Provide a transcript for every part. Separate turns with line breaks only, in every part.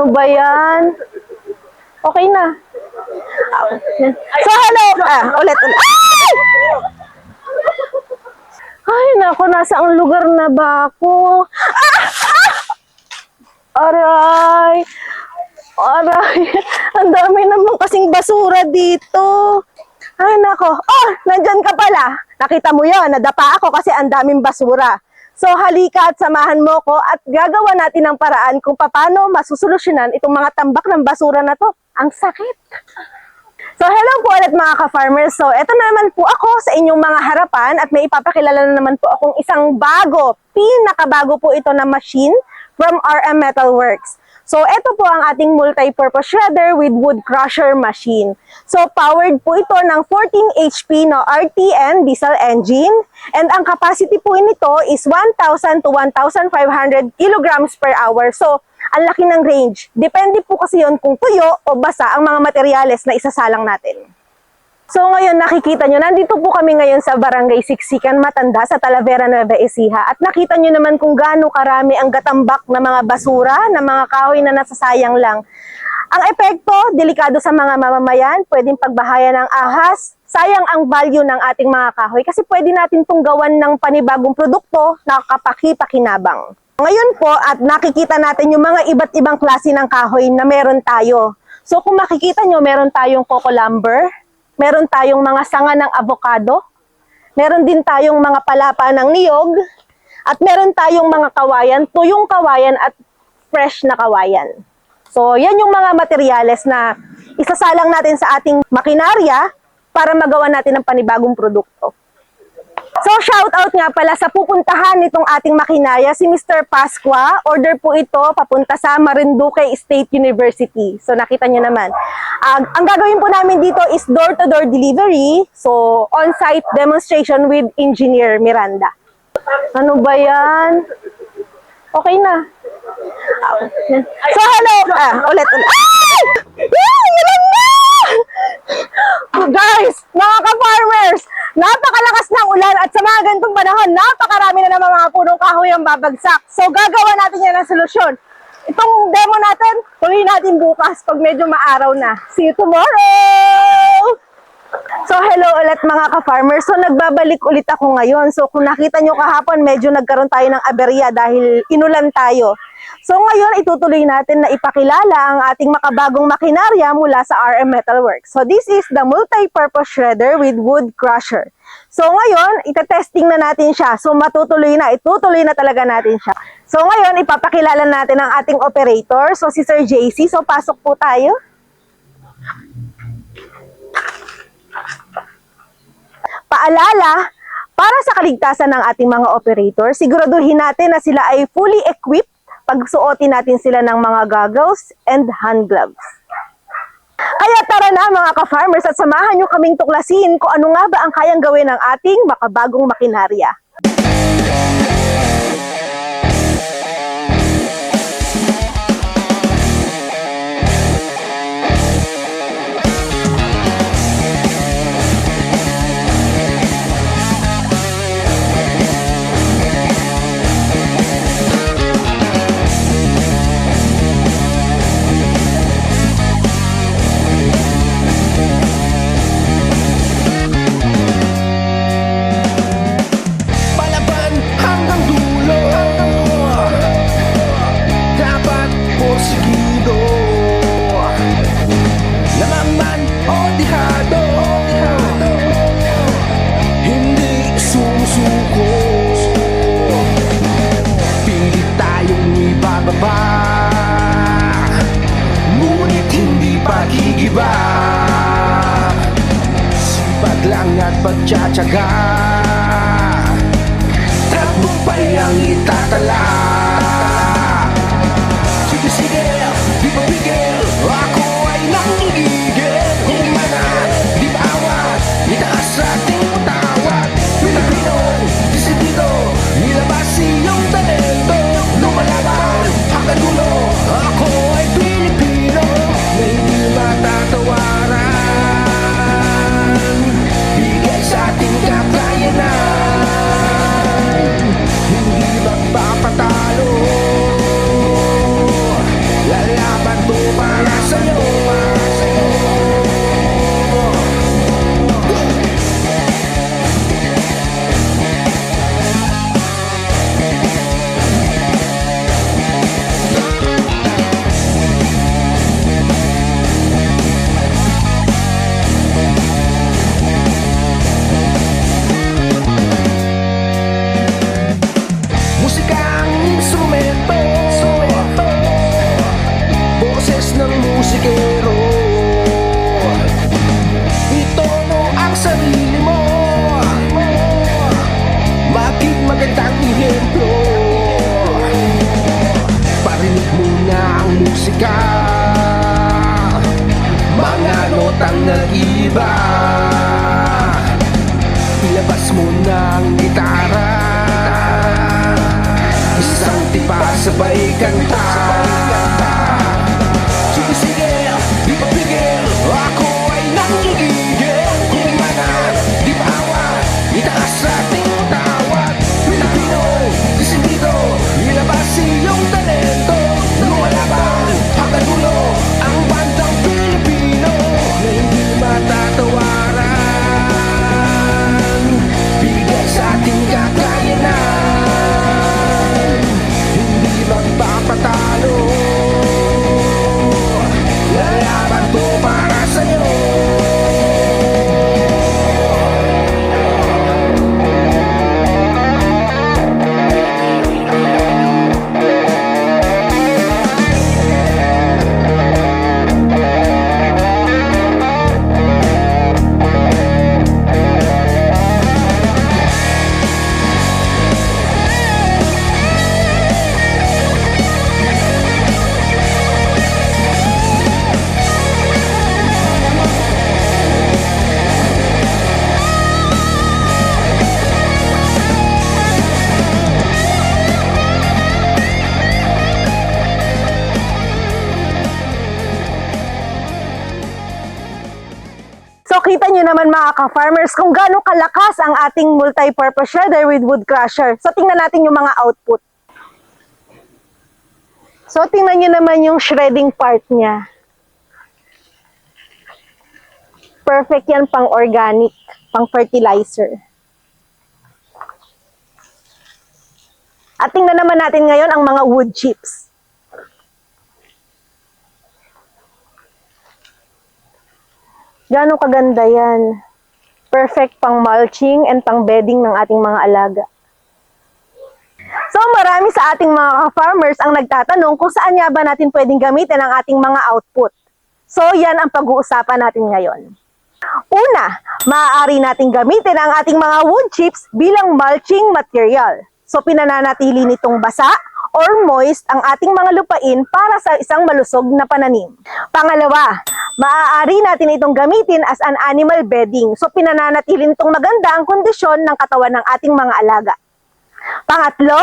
Ano ba yan? Okay na. So, hello. Ah, ulit, ulit. Ay! Ay, naku, nasa ang lugar na ba ako? Ah! Ah! Aray! Aray! Ang dami naman kasing basura dito. Ay, nako. Oh, nandyan ka pala. Nakita mo yon, nadapa ako kasi ang daming basura. So, halika at samahan mo ko at gagawa natin ng paraan kung paano masusolusyonan itong mga tambak ng basura na to. Ang sakit. So, hello po ulit mga ka-farmers. So, eto na naman po ako sa inyong mga harapan at may ipapakilala na naman po akong isang bago, pinakabago po ito na machine from RM Metal Works. So, ito po ang ating multi-purpose shredder with wood crusher machine. So, powered po ito ng 14 HP no RTN diesel engine and ang capacity po nito is 1,000 to 1,500 kilograms per hour. So, ang laki ng range. Depende po kasi yon kung tuyo o basa ang mga materyales na isasalang natin. So ngayon nakikita nyo, nandito po kami ngayon sa Barangay Siksikan Matanda sa Talavera Nueva Ecija at nakita nyo naman kung gaano karami ang gatambak na mga basura, na mga kahoy na nasasayang lang. Ang epekto, delikado sa mga mamamayan, pwedeng pagbahayan ng ahas, sayang ang value ng ating mga kahoy kasi pwede natin itong gawan ng panibagong produkto na kapaki-pakinabang. Ngayon po at nakikita natin yung mga iba't ibang klase ng kahoy na meron tayo. So kung makikita nyo, meron tayong coco lumber, meron tayong mga sanga ng avocado, meron din tayong mga palapa ng niyog, at meron tayong mga kawayan, tuyong kawayan at fresh na kawayan. So, yan yung mga materyales na isasalang natin sa ating makinarya para magawa natin ng panibagong produkto. So, shout out nga pala sa pupuntahan nitong ating makinarya, si Mr. Pasqua. Order po ito papunta sa Marinduque State University. So, nakita nyo naman. Ang ang gagawin po namin dito is door-to-door delivery. So, on-site demonstration with Engineer Miranda. Ano ba yan? Okay na. So, hello. Ah, ulit, ulit. Ay! Ay! Miranda! Guys, mga ka-farmers, napakalakas ng ulan at sa mga ganitong panahon, napakarami na naman mga punong kahoy ang babagsak. So, gagawa natin yan ng solusyon. Itong demo natin, tuloy natin bukas pag medyo maaraw na. See you tomorrow! So, hello ulit mga ka-farmers. So, nagbabalik ulit ako ngayon. So, kung nakita nyo kahapon, medyo nagkaroon tayo ng aberya dahil inulan tayo. So, ngayon, itutuloy natin na ipakilala ang ating makabagong makinarya mula sa RM Metalworks. So, this is the multi-purpose shredder with wood crusher. So, ngayon, itetesting na natin siya. So, matutuloy na. Itutuloy na talaga natin siya. So, ngayon, ipapakilala natin ang ating operator. So, si Sir JC. So, pasok po tayo. Paalala, para sa kaligtasan ng ating mga operator, siguraduhin natin na sila ay fully equipped pag suotin natin sila ng mga goggles and hand gloves. Kaya tara na mga ka-farmers at samahan nyo kaming tuklasin kung ano nga ba ang kayang gawin ng ating makabagong makinarya.
Tagumpay ang itatala sabay kanta
So kita nyo naman mga ka-farmers kung gaano kalakas ang ating multi-purpose shredder with wood crusher. So tingnan natin yung mga output. So tingnan nyo naman yung shredding part niya. Perfect yan pang organic, pang fertilizer. At tingnan naman natin ngayon ang mga wood chips. Gano'ng kaganda yan. Perfect pang mulching and pang bedding ng ating mga alaga. So marami sa ating mga farmers ang nagtatanong kung saan nga ba natin pwedeng gamitin ang ating mga output. So yan ang pag-uusapan natin ngayon. Una, maaari nating gamitin ang ating mga wood chips bilang mulching material. So pinananatili nitong basa or moist ang ating mga lupain para sa isang malusog na pananim. Pangalawa, maaari natin itong gamitin as an animal bedding. So pinananatili nitong maganda ang kondisyon ng katawan ng ating mga alaga. Pangatlo,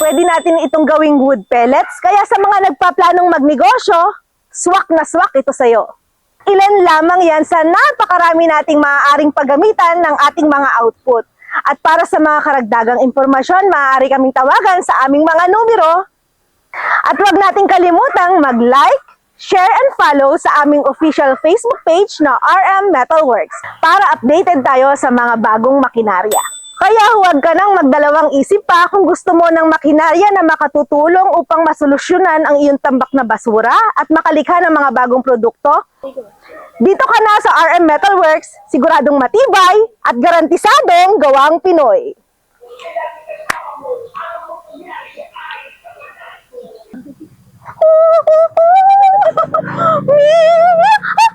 pwede natin itong gawing wood pellets. Kaya sa mga nagpaplanong magnegosyo, swak na swak ito sa'yo. Ilan lamang yan sa napakarami nating maaaring paggamitan ng ating mga output. At para sa mga karagdagang impormasyon, maaari kaming tawagan sa aming mga numero. At huwag nating kalimutang mag-like, share and follow sa aming official Facebook page na RM Metalworks para updated tayo sa mga bagong makinarya. Kaya huwag ka nang magdalawang isip pa kung gusto mo ng makinarya na makatutulong upang masolusyonan ang iyong tambak na basura at makalikha ng mga bagong produkto. Dito ka na sa RM Metalworks, siguradong matibay at garantisadong gawang Pinoy. Ooh, ooh, Wee!